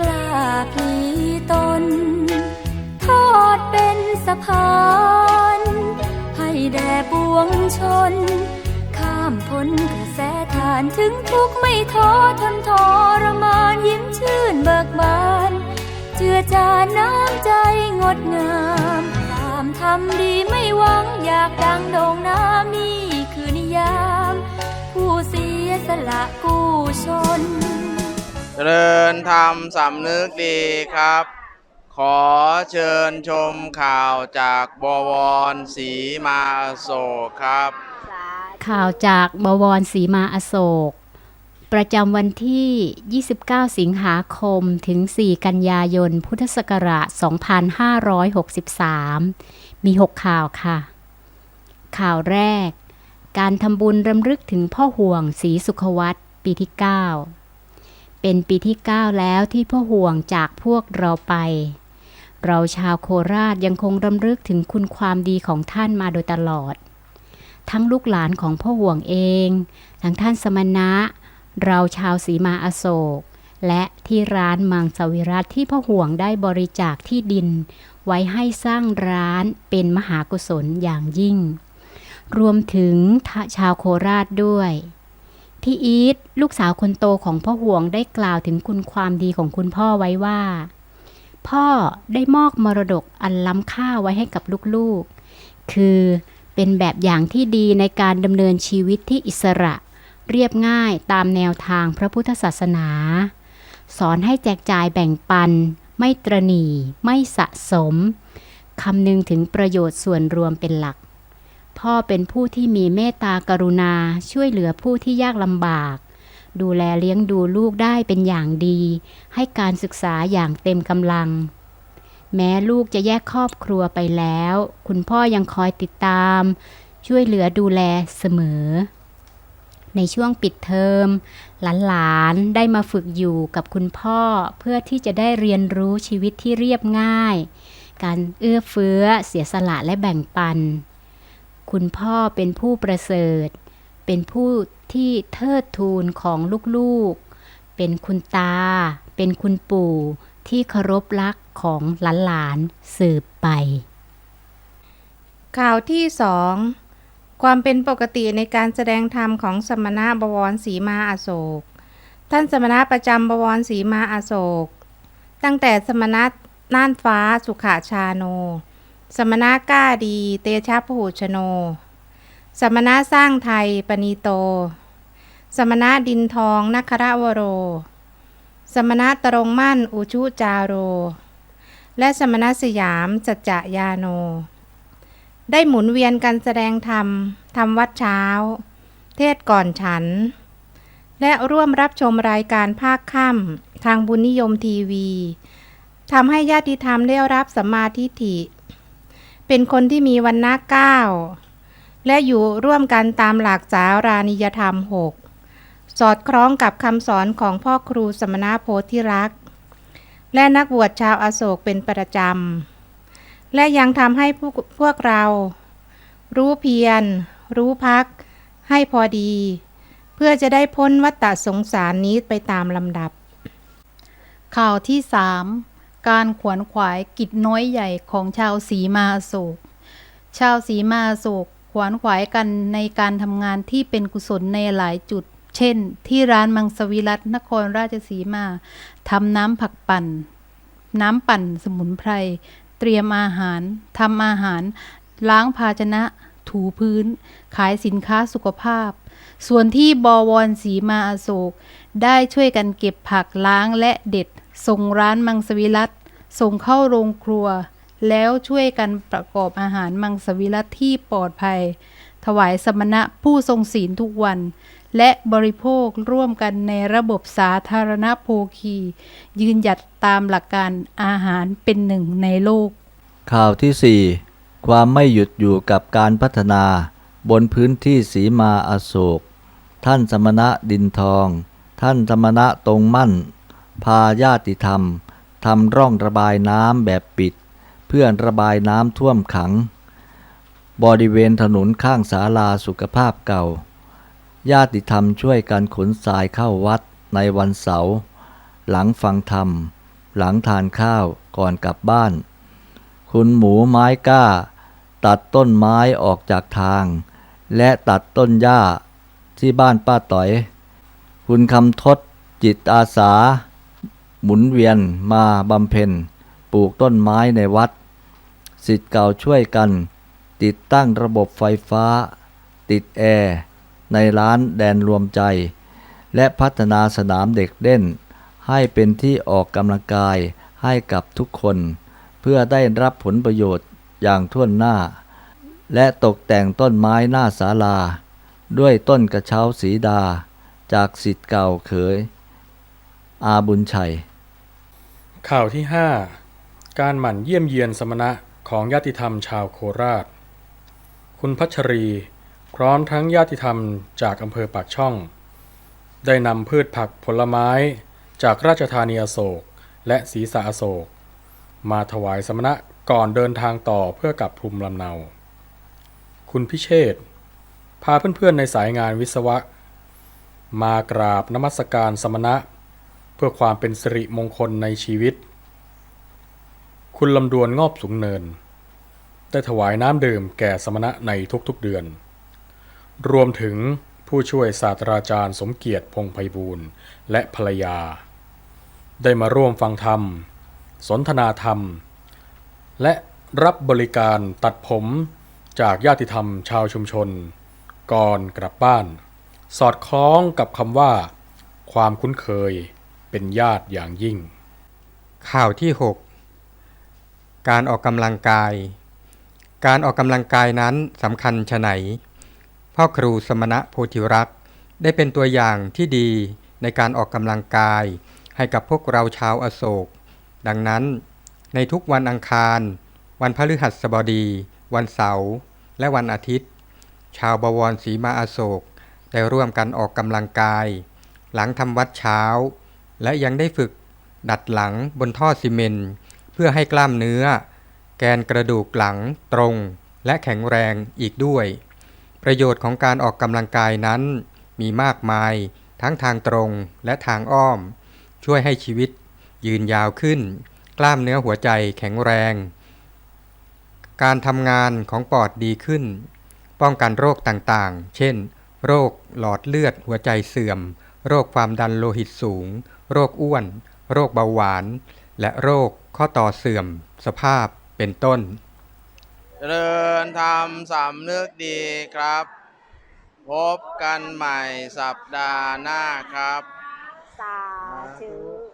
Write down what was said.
กล้าพลีตน ทอดเป็นสะพาน ให้แด่ปวงชน ข้ามพ้นกระแสทานถึงทุกข์ไม่ท้อทนทรมานยิ้มชื่นเบิกบาน เจือจานน้ำใจงดงาม ตามทำดีไม่หวังอยากดังโด่งน้ำนี่คือนิยาม ผู้เสียสละกู้ชน เจริญธรรมสำนึกดีครับ ขอเชิญชมข่าวจากบวรศรีมาโศกครับ ข่าวจากบวรศรีมาอโศก ประจำวันที่ 29 สิงหาคมถึง 4 กันยายน พุทธศักราช 2563 มี 6 ข่าวค่ะ ข่าวแรก การทำบุญรำลึกถึงพ่อห่วงศรีสุขวัตปีที่ 9 เป็นปีที่ 9 แล้วที่พ่อห่วงจากพวกเราไป เราชาวโคราชยังคงรำลึกถึงคุณความดีของท่านมาโดยตลอด ทั้งลูกหลานของพ่อห่วงเอง ทั้งท่านสมณะ เราชาวสีมาอโศก และที่ร้านมังสวิรัตที่พ่อห่วงได้บริจาคที่ดิน ไว้ให้สร้างร้านเป็นมหากุศลอย่างยิ่ง รวมถึงชาวโคราชด้วย พี่อีทลูกสาวคนโตของพ่อห่วงได้กล่าวถึงคุณความดีของคุณพ่อไว้ว่า พ่อได้มอบมรดกอันล้ำค่าไว้ให้กับลูกๆ คือเป็นแบบอย่างที่ดีในการดำเนินชีวิตที่อิสระ เรียบง่ายตามแนวทางพระพุทธศาสนา สอนให้แจกจ่ายแบ่งปัน ไม่ตรณี ไม่สะสมคำนึงถึงประโยชน์ส่วนรวมเป็นหลัก พ่อเป็นผู้ที่มีเมตตากรุณาช่วยเหลือผู้ที่ยากลำบาก ดูแลเลี้ยงดูลูกได้เป็นอย่างดี ให้การศึกษาอย่างเต็มกำลัง แม้ลูกจะแยกครอบครัวไปแล้ว คุณพ่อยังคอยติดตาม ช่วยเหลือดูแลเสมอ ในช่วงปิดเทอม หลานๆได้มาฝึกอยู่กับคุณพ่อเพื่อที่จะได้เรียนรู้ชีวิตที่เรียบง่าย การเอื้อเฟื้อเสียสละและแบ่งปัน คุณพ่อเป็นผู้ประเสริฐ เป็นผู้ที่เทิดทูนของลูกๆ เป็นคุณตา เป็นคุณปู่ที่เคารพรักของหลานๆสืบไปข่าวที่สองความเป็นปกติในการแสดงธรรมของสมณะบวรศรีมาอโศก ท่านสมณะประจำบวรศรีมาอโศก ตั้งแต่สมณะน่านฟ้าสุขาชาโน สมณะก้าดีเตชะพหูชโน สมณะสร้างไทยปณีโต สมณะดินทองนัครวโร สมณะตรงมั่นอุชุจาโร และสมณะสยามสัจจยาโน ได้หมุนเวียนกันแสดงธรรมทำวัดเช้า เทศก่อนฉัน และร่วมรับชมรายการภาคค่ำทางบุญนิยมทีวีทำให้ญาติธรรมได้รับสัมมาทิฏฐิ เป็นคนที่มีวันณะเก้าและอยู่ร่วมกันตามหลักสารานิยธรรมหกสอดคล้องกับคำสอนของพ่อครูสมณะโพธิรักษ์และนักบวชชาวอโศกเป็นประจำ และยังทำให้พวกพวกเรา รู้เพียร รู้พัก ให้พอดี เพื่อจะได้พ้นวัฏฏะสงสารนี้ไปตามลำดับ ข่าวที่3 การขวนขวายกิจน้อยใหญ่ของชาวสีมาโศก ชาวสีมาโศกขวนขวายกันในการทำงานที่เป็นกุศลในหลายจุด เช่น ที่ร้านมังสวิรัตนครราชสีมาทำน้ำผักปั่น น้ำปั่นสมุนไพร เตรียมอาหารทำอาหาร ล้างภาชนะ ถูพื้น ขายสินค้าสุขภาพ ส่วนที่บวรสีมาอโศก ได้ช่วยกันเก็บผักล้างและเด็ด ส่งร้านมังสวิรัตส่งเข้าโรงครัว แล้วช่วยกันประกอบอาหารมังสวิรัตที่ปลอดภัย ถวายสมณะผู้ทรงศีลทุกวัน และบริโภคร่วมกันในระบบสาธารณโภคี ยืนหยัดตามหลักการอาหารเป็นหนึ่งในโลก ข่าวที่ 4 ความไม่หยุดอยู่กับการพัฒนาบนพื้นที่สีมาอโศก ท่านสมณะดินทอง ท่านสมณะตรงมั่น พาญาติธรรมทำร่องระบายน้ำแบบปิด เพื่อระบายน้ำท่วมขัง บริเวณถนนข้างศาลาสุขภาพเก่า ญาติธรรมช่วยกันขนทรายเข้าวัดในวันเสาร์หลังฟังธรรม หลังทานข้าวก่อนกลับบ้าน คุณหมูไม้ก้า ตัดต้นไม้ออกจากทาง และตัดต้นหญ้า ที่บ้านป้าต๋อย คุณคำทดจิตอาสา หมุนเวียนมาบำเพ็ญปลูกต้นไม้ในวัด สิทธิ์เก่าช่วยกัน ติดตั้งระบบไฟฟ้า ติดแอร์ในร้านแดนรวมใจ และพัฒนาสนามเด็กเล่น ให้เป็นที่ออกกำลังกายให้กับทุกคน เพื่อได้รับผลประโยชน์อย่างท่วนหน้า และตกแต่งต้นไม้หน้าศาลา ด้วยต้นกระเช้าสีดา จากสิทธิ์เก่าเขย อาบุญชัย ข่าวที่ 5 การหมั่นเยี่ยมเยียนสมณะของญาติธรรมชาวโคราช คุณพัชรี พร้อมทั้งญาติธรรมจากอำเภอปากช่อง ได้นำพืชผักผลไม้จากราชธานีอโศกและศรีสะอโศก มาถวายสมณะก่อนเดินทางต่อเพื่อกลับภูมิลำเนา คุณพิเชษ พาเพื่อนๆในสายงานวิศวะ มากราบนมัสการสมณะ เพื่อความเป็นสิริมงคลในชีวิต คุณลำดวนงอบสูงเนิน ได้ถวายน้ำดื่มแก่สมณะในทุกๆเดือน รวมถึงผู้ช่วยศาสตราจารย์สมเกียรติพงไพบูลย์และภรรยา ได้มาร่วมฟังธรรม สนทนาธรรม และรับบริการตัดผมจากญาติธรรมชาวชุมชน ก่อนกลับบ้าน สอดคล้องกับคำว่า ความคุ้นเคยเป็นญาติอย่างยิ่ง ข่าวที่ 6 การออกกำลังกาย การออกกำลังกายนั้นสำคัญชะไหน พ่อครูสมณะโพธิรักษ์ได้เป็นตัวอย่างที่ดีในการออกกำลังกายให้กับพวกเราชาวอโศก ดังนั้น ในทุกวันอังคาร วันพฤหัสบดี วันเสาร์ และวันอาทิตย์ ชาวบวรศรีมาอโศกได้ร่วมกันออกกำลังกาย หลังทำวัดเช้า และยังได้ฝึกดัดหลังบนท่อซีเมนต์เพื่อให้กล้ามเนื้อ แกนกระดูกหลังตรง และแข็งแรงอีกด้วย ประโยชน์ของการออกกำลังกายนั้น มีมากมายทั้งทางตรงและทางอ้อม ช่วยให้ชีวิตยืนยาวขึ้น กล้ามเนื้อหัวใจแข็งแรง การทำงานของปอดดีขึ้น ป้องกันโรคต่างๆ เช่น โรคหลอดเลือดหัวใจเสื่อม โรคความดันโลหิตสูง โรคอ้วน โรคเบาหวาน และโรคข้อต่อเสื่อม สภาพเป็นต้น เจริญธรรมสำนึกดีครับ พบกันใหม่สัปดาห์หน้าครับ สาธุ